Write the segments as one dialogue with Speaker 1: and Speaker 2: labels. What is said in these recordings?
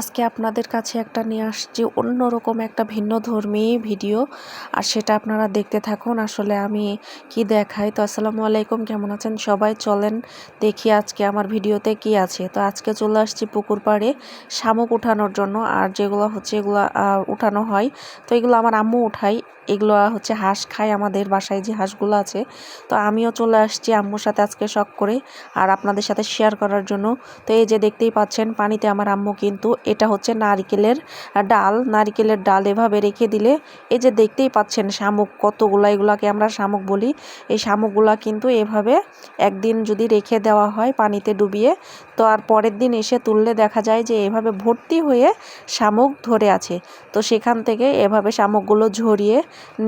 Speaker 1: আজকে আপনাদের কাছে একটা নিয়ে আসছি অন্যরকম একটা ভিন্ন ধর্মী ভিডিও। আর সেটা আপনারা দেখতে থাকুন। আসলে আমি কি দেখাই? তো আসসালামু আলাইকুম, কেমন আছেন? সবাই চলেন দেখি আজকে আমার ভিডিওতে কি আছে। তো আজকে চলে আসছি পুকুর পাড়ে শামুক উঠানোর জন্য। আর যেগুলো হচ্ছে এগুলো উঠানো হয়। তো এগুলো আমার আম্মু উঠাই এগুলো হচ্ছে হাঁস খায় আমাদের বাসায় যে হাঁসগুলো আছে। তো আমিও চলে আসছি আম্মুর সাথে আজকে শখ করে আর আপনাদের সাথে শেয়ার করার জন্য। তো এই যে দেখতেই পাচ্ছেন পানিতে আমার আম্মু কিন্তু এটা হচ্ছে নারকেলের ডাল। নারিকেলের ডাল এভাবে রেখে দিলে এই যে দেখতেই পাচ্ছেন শামুক কতগুলো, এগুলাকে আমরা শামুক বলি। এই শামুকগুলা কিন্তু এভাবে একদিন যদি রেখে দেওয়া হয় পানিতে ডুবিয়ে, তো আর পরের দিন এসে তুললে দেখা যায় যে এভাবে ভর্তি হয়ে শামুক ধরে আছে। তো সেখান থেকে এভাবে শামুকগুলো ঝরিয়ে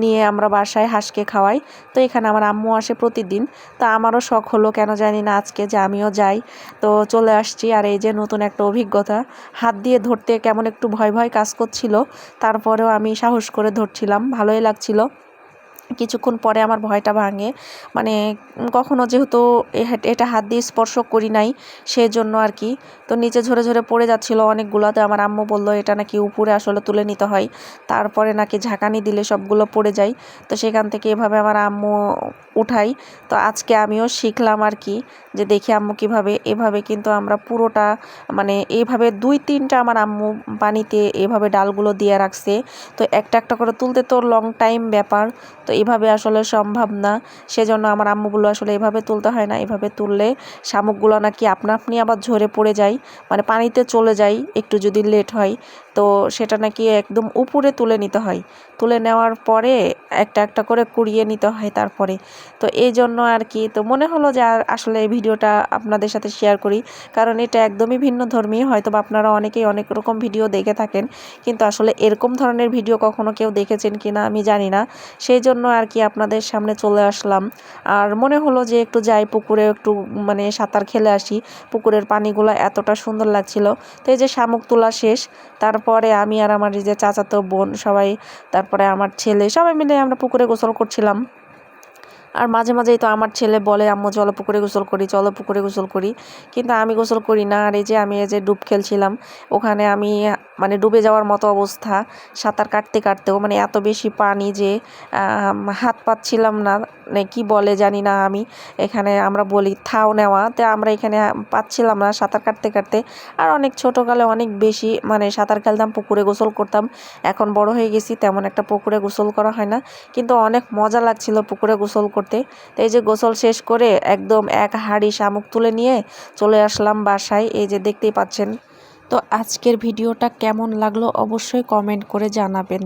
Speaker 1: নিয়ে আমরা বাসায় হাঁসকে খাওয়াই। তো এখানে আমার আম্মু আসে প্রতিদিন। তো আমারও শখ হলো, কেন জানি না আজকে যে আমিও যাই। তো চলে আসছি আর এই যে নতুন একটা অভিজ্ঞতা। হাত দিয়ে ধরতে কেমন একটু ভয় ভয় কাজ করছিল, তারপরেও আমি সাহস করে ধরছিলাম, ভালোই লাগছিল। কিছুক্ষণ পরে আমার ভয়টা ভাঙে। মানে কখনো যেহেতু এটা হাত দিয়ে স্পর্শ করি নাই সেই জন্য আর কি। তো নিচে ঝরে ঝরে পড়ে যাচ্ছিল অনেকগুলো, তো আমার আম্মু বলল, এটা নাকি উপরে আসলে তুলে নিতে হয়। তারপরে নাকি ঝাঁকানি দিলে সবগুলো পড়ে যায়। তো সেখান থেকে এভাবে আমার আম্মু উঠাই। তো আজকে আমিও শিখলাম আর কি, যে দেখি আম্মু কীভাবে, এভাবে কিন্তু আমরা পুরোটা মানে এইভাবে দুই তিনটা আমার আম্মু পানিতে এভাবে ডালগুলো দিয়ে রাখছে। তো একটা একটা করে তুলতে তো লং টাইম ব্যাপার। তো এভাবে আসলে সম্ভব না। সেজন্য আমার আম্মুগুলো আসলে এভাবে তুলতে হয় না। এভাবে তুললে শামুকগুলো নাকি আপনা আপনি আবার ঝরে পড়ে যায় মানে পানিতে চলে যায়, একটু যদি লেট হয়। তো সেটা নাকি একদম উপরে তুলে নিতে হয়। তুলে নেওয়ার পরে একটা একটা করে কুড়িয়ে নিতে হয় তারপরে। তো এই জন্য আর কি, তো মনে হলো যে আর আসলে এই ভিডিওটা আপনাদের সাথে শেয়ার করি। কারণ এটা একদমই ভিন্ন ধর্মী হয়তো বা আপনারা অনেকেই অনেক রকম ভিডিও দেখে থাকেন। কিন্তু আসলে এরকম ধরনের ভিডিও কখনো কেউ দেখেছেন কি না আমি জানি না। সেই জন্য আর কি আপনাদের সামনে চলে আসলাম। আর মনে হলো যে একটু যাই পুকুরে একটু মানে সাঁতার খেলে আসি। পুকুরের পানিগুলো এতটা সুন্দর লাগছিল। তো এই যে শামুক তোলা শেষ, তারপরে আমি আর আমার যে চাচাতো বোন সবাই, তারপরে আমার ছেলে, সবাই মিলে আমরা পুকুরে গোসল করছিলাম। আর মাঝে মাঝেই তো আমার ছেলে বলে, আম্মু, চলো পুকুরে গোসল করি, চলো পুকুরে গোসল করি। কিন্তু আমি গোসল করি না। আর এই যে আমি এই যে ডুব খেলছিলাম, ওখানে আমি মানে ডুবে যাওয়ার মতো অবস্থা, সাঁতার কাটতে কাটতেও মানে এত বেশি পানি যে হাত পাচ্ছিলাম না মানে কি বলে জানি না আমি। এখানে আমরা বলি থাও নেওয়া, তো আমরা এখানে পাচ্ছিলাম না সাঁতার কাটতে কাটতে। আর অনেক ছোটোকালে অনেক বেশি মানে সাঁতার খেলতাম, পুকুরে গোসল করতাম। এখন বড় হয়ে গেছি, তেমন একটা পুকুরে গোসল করা হয় না। কিন্তু অনেক মজা লাগছিল পুকুরে গোসল করতে। তো এই যে গোসল শেষ করে একদম এক হাড়ি শামুক তুলে নিয়ে চলে আসলাম বাসায়, এই যে দেখতেই পাচ্ছেন। তো আজকের ভিডিওটা কেমন লাগল অবশ্যই কমেন্ট করে জানাবেন।